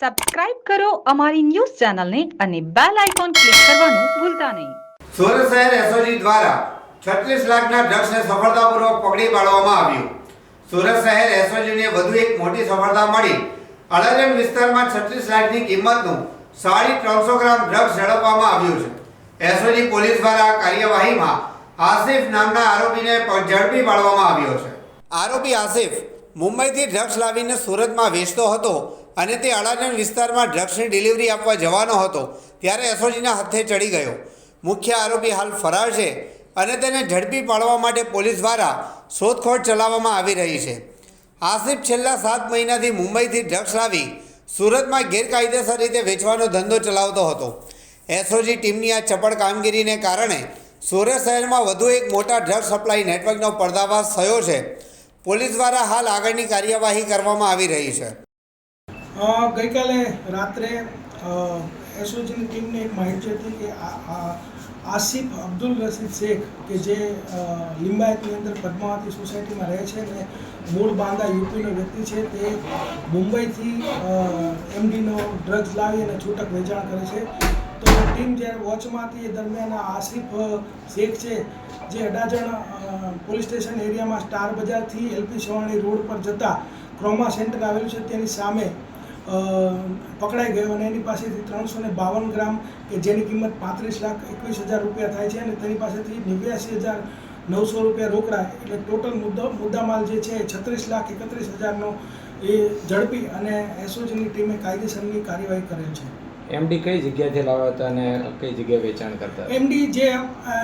Subscribe કરો અમારી news ચેનલને અને બેલ આઇકોન ક્લિક કરવાનું ભૂલતા નહીં. સુરત શહેર એસઓજી દ્વારા છત્રીસ લાખના ડ્રગ્સને સફળતાપૂર્વક પકડી પાડવામાં આવ્યું. સુરત શહેર એસઓજીને વધુ એક મોટી સફળતા મળી. અડાજણ વિસ્તારમાં છત્રીસ લાખની કિંમતનું સાડી ત્રણસો ગ્રામ ડ્રગ્સ ઝડપવામાં આવ્યું છે. એસઓજી પોલીસ દ્વારા કાર્યવાહીમાં આસિફ નામના આરોપીને ઝડપી પાડવામાં આવ્યો છે. આરોપી આસિફ મુંબઈથી ડ્રગ્સ લાવીને સુરતમાં વેચતો હતો. અને તે અડાજણ વિસ્તારમાં ડ્રગ્સની ડિલિવરી આપવા જવાનો હતો, ત્યારે એસઓજીના હાથે ચડી ગયો. મુખ્ય આરોપી હાલ ફરાર છે અને તેને ઝડપી પાડવા માટે પોલીસ દ્વારા શોધખોળ ચલાવવામાં આવી રહી છે. આસિફ છેલ્લા સાત મહિનાથી મુંબઈથી ડ્રગ્સ લાવી સુરતમાં ગેરકાયદેસર રીતે વેચવાનો ધંધો ચલાવતો હતો. એસઓજી ટીમની આ ચપળ કામગીરીને કારણે સુરત શહેરમાં વધુ એક મોટા ડ્રગ સપ્લાય નેટવર્કનો પર્દાફાશ થયો છે. પોલીસ દ્વારા હાલ આગળની કાર્યવાહી કરવામાં આવી રહી છે. ગઈકાલે રાત્રે એસઓજીની ટીમને એક માહિતી હતી કે આસિફ અબ્દુલ રશીદ શેખ, કે જે લિંબાયતની અંદર પદ્માવતી સોસાયટીમાં રહે છે અને મૂળ બાંદા યુપીનો વ્યક્તિ છે, તે મુંબઈથી એમડીનો ડ્રગ્સ લાવી અને છૂટક વેચાણ કરે છે. તો ટીમ જ્યારે વોચમાં એ દરમિયાન આસિફ શેખ છે, જે અડાજણ પોલીસ સ્ટેશન એરિયામાં સ્ટાર બજારથી એલપી સવાણી રોડ પર જતા ક્રોમા સેન્ટર આવેલું છે, તેની સામે પકડાઈ ગયો અને એની પાસેથી ત્રણસો ને બાવન ગ્રામ કે જેની કિંમત પાંત્રીસ લાખ એકવીસ હજાર રૂપિયા થાય છે અને તેની પાસેથી નેવ્યાસી હજાર નવસો રૂપિયા રોકડા એટલે ટોટલ મુદ્દા, મુદ્દામાલ જે છે છત્રીસ લાખ એકત્રીસ હજારનો એ ઝડપી અને એસઓજીની ટીમે કાયદેસરની કાર્યવાહી કરેલ છે. એમડી કઈ જગ્યાએથી લાવ્યા હતા અને કઈ જગ્યાએ વેચાણ કરતા એમડી જે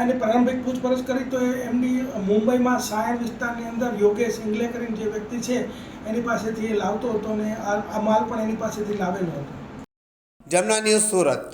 એની પ્રારંભિક પૂછપરછ કરી તો એ એમડી મુંબઈમાં સાયણ વિસ્તારની અંદર યોગેશ ઇંગલે કરીને જે વ્યક્તિ છે એની પાસેથી એ લાવતો હતો અને આ આ માલ પણ એની પાસેથી લાવેલો હતો. જમના ન્યૂઝ સુરત.